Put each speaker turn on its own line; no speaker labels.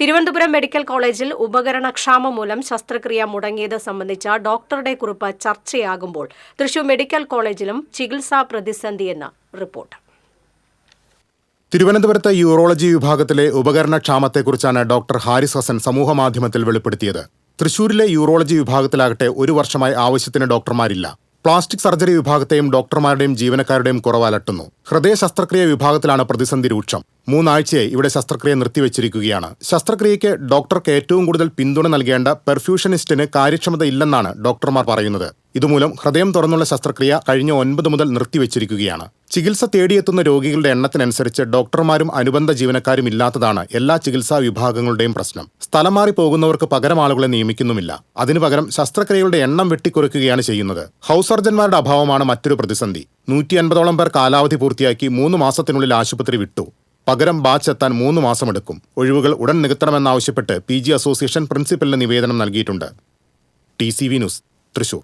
Thiruvananthapuram medical കോളേജിൽ ഉപകരണക്ഷാമം മൂലം ശസ്ത്രക്രിയ മുടങ്ങിയത് സംബന്ധിച്ച ഡോക്ടറുടെ കുറിപ്പ് ചർച്ചയാകുമ്പോൾ തൃശൂർ മെഡിക്കൽ കോളേജിലും ചികിത്സാ പ്രതിസന്ധിയെന്ന് റിപ്പോർട്ട്.
തിരുവനന്തപുരത്തെ യൂറോളജി വിഭാഗത്തിലെ ഉപകരണക്ഷാമത്തെക്കുറിച്ചാണ് ഡോക്ടർ ഹാരിസ് ഹസൻ സമൂഹമാധ്യമത്തിൽ വെളിപ്പെടുത്തിയത്. തൃശൂരിലെ യൂറോളജി വിഭാഗത്തിലാകട്ടെ ഒരു വർഷമായി ആവശ്യത്തിന് ഡോക്ടർമാരില്ല. പ്ലാസ്റ്റിക് സർജറി വിഭാഗത്തെയും ഡോക്ടർമാരുടെയും ജീവനക്കാരുടെയും കുറവ് അലട്ടുന്നു ഹൃദയ ശസ്ത്രക്രിയ വിഭാഗത്തിലാണ് പ്രതിസന്ധി രൂക്ഷം. മൂന്നാഴ്ചയായി ഇവിടെ ശസ്ത്രക്രിയ നിർത്തിവച്ചിരിക്കുകയാണ്. ശസ്ത്രക്രിയയ്ക്ക് ഡോക്ടർക്ക് ഏറ്റവും കൂടുതൽ പിന്തുണ നൽകേണ്ട പെർഫ്യൂഷനിസ്റ്റിന് കാര്യക്ഷമത ഇല്ലെന്നാണ് ഡോക്ടർമാർ പറയുന്നത്. ഇതുമൂലം ഹൃദയം തുറന്നുള്ള ശസ്ത്രക്രിയ കഴിഞ്ഞ ഒൻപത് മുതൽ നിർത്തിവച്ചിരിക്കുകയാണ്. ചികിത്സ തേടിയെത്തുന്ന രോഗികളുടെ എണ്ണത്തിനനുസരിച്ച് ഡോക്ടർമാരും അനുബന്ധ ജീവനക്കാരും ഇല്ലാത്തതാണ് എല്ലാ ചികിത്സാ വിഭാഗങ്ങളുടെയും പ്രശ്നം. സ്ഥലം മാറി പോകുന്നവർക്ക് പകരം ആളുകളെ നിയമിക്കുന്നുമില്ല. അതിനു പകരം ശസ്ത്രക്രിയകളുടെ എണ്ണം വെട്ടിക്കുറയ്ക്കുകയാണ് ചെയ്യുന്നത്. ഹൗസ് സർജന്മാരുടെ അഭാവമാണ് മറ്റൊരു പ്രതിസന്ധി. നൂറ്റി അൻപതോളം പേർ കാലാവധി പൂർത്തിയാക്കി മൂന്ന് മാസത്തിനുള്ളിൽ ആശുപത്രി വിട്ടു. പകരം ബാച്ച് എത്താൻ മൂന്ന് മാസമെടുക്കും. ഒഴിവുകൾ ഉടൻ നികത്തണമെന്നാവശ്യപ്പെട്ട് പി ജി അസോസിയേഷൻ പ്രിൻസിപ്പലിന് നിവേദനം നൽകിയിട്ടുണ്ട്. T C V news Thrissur.